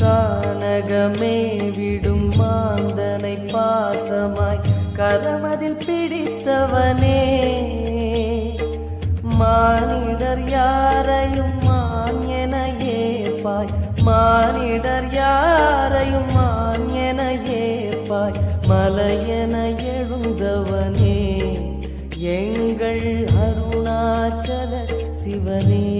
கானகமே விடும் மாந்தனை பாசமாய் கரமதில் பிடித்தவனே. மானிடர் யாரையும் மான் என ஏப்பாய் மானிடர் யாரையும் மான் என ஏப்பாய் எழுந்தவனே. எங்கள் அருணாச்சல சிவனே.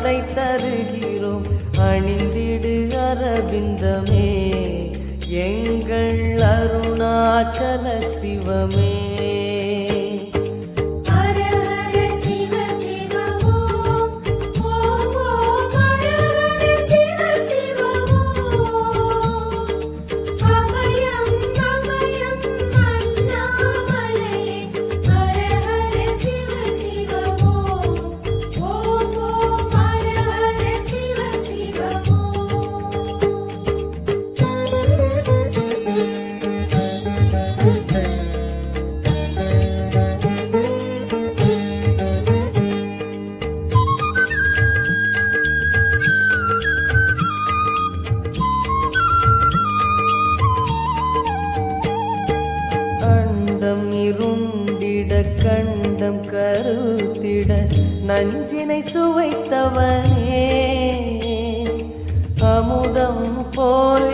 ஆடை தருகிறோம். அணிந்திடு அரவிந்தமே. எங்கள் அருணாச்சல சிவமே.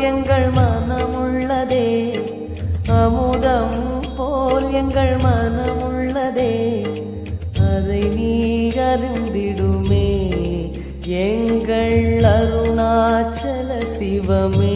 எங்கள் மனமுள்ளதே. அமுதம் போல் எங்கள் மனமுள்ளதே. அதை நீ அருந்திடுமே எங்கள் அருணாச்சல சிவமே.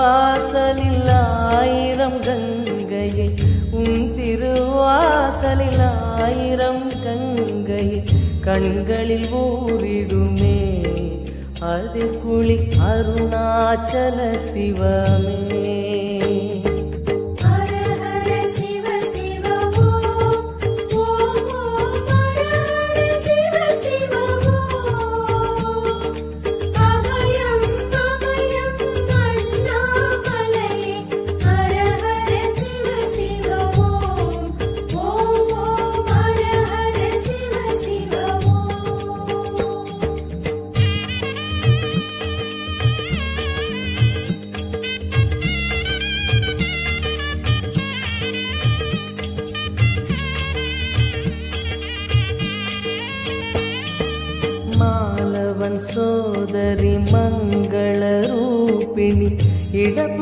திருவாசலில் ஆயிரம் கங்கையை உன் திருவாசலில் ஆயிரம் கங்கையை கண்களில் ஊரிடுமே அது குளி அருணாச்சல சிவமே.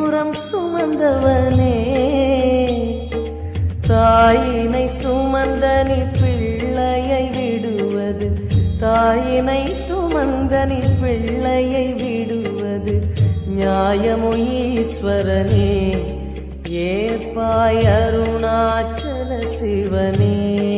புறம் சுமந்தவனே. தாயினை சுமந்தனி பிள்ளையை விடுவது. தாயினை சுமந்தனி பிள்ளையை விடுவது. நியாயமு ஈஸ்வரனே ஏற்பாய் அருணாச்சல சிவனே.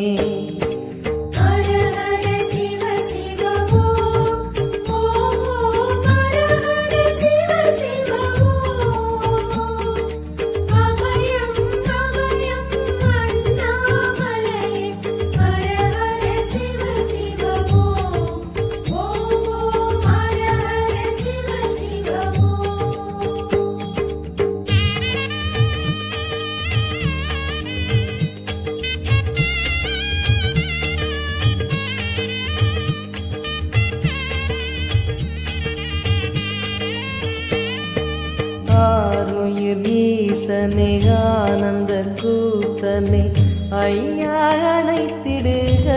ஈசனே ஆனந்த கூத்தனே ஐயா அணைத்திடுக.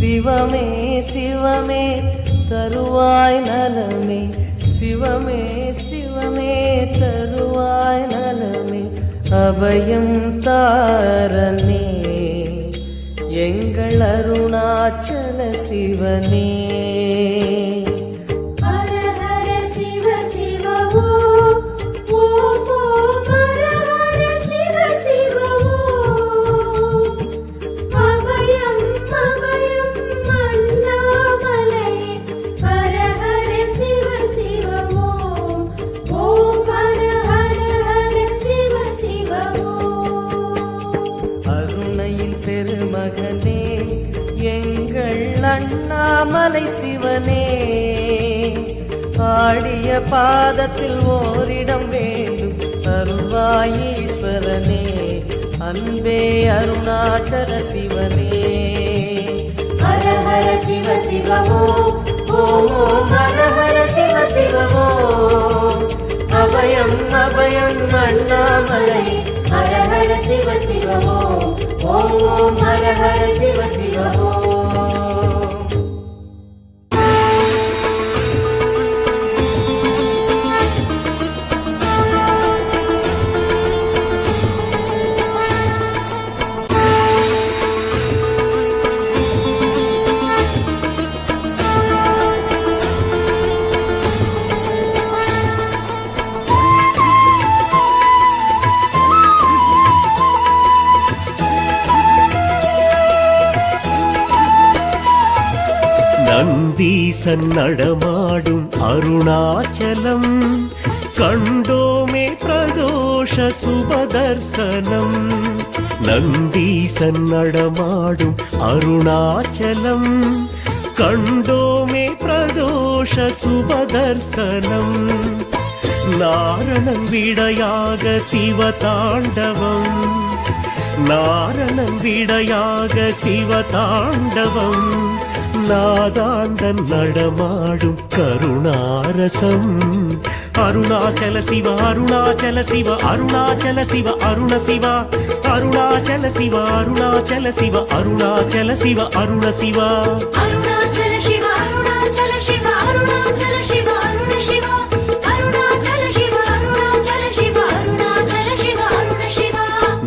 சிவமே சிவமே தருவாய் நலமே. சிவமே சிவமே தருவாய் நலமே. அபயம் தாரனே எங்கள் அருணாச்சல சிவனே. மகனே எங்கள் அண்ணாமலை சிவனே. ஆடிய பாதத்தில் ஓரிடம் வேண்டும் அருள்வாயீஸ்வரனே. அன்பே அருணாச்சல சிவனே. ஹர ஹர சிவ சிவமோ ஓம் ஹர ஹர சிவ சிவமோ. அபயம் அபயம் அண்ணாமலை ஹர ஹர சிவ சிவ ஓம் ஓம் ஓம் ஹர ஹர நந்தீசன் நடமாடும் அருணாச்சலம். கண்டோமே பிரதோஷ சுபதர்சனம். நந்தீசன் நடமாடும் அருணாச்சலம். கண்டோமே பிரதோஷ சுபதர்சனம். நாரணன் விடையாக சிவதாண்டவம். நாரணன் விடையாக சிவதாண்டவம். நாதாந்தன் நடமாடும் கருணாரசம் சிவ சிவ சிவ அருண சிவ அருணாச்சல சிவ அருணாச்சல சிவ அருணாச்சல சிவ அருண சிவ அருணாச்சல சிவ அருணாச்சல சிவ அருணாச்சல சிவ அருண சிவ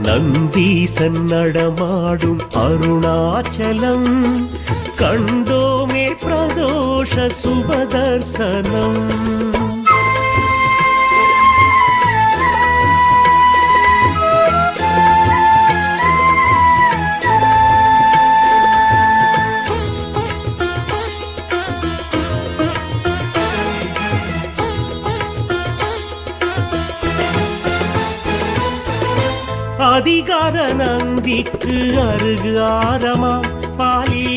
நந்தீசன் நடமாடும் அருணாச்சலம் கண்டோமே பிரதோஷ சுபதர்சனம் அதிகார நந்திக்கு அருகு ஆரமா பாலில்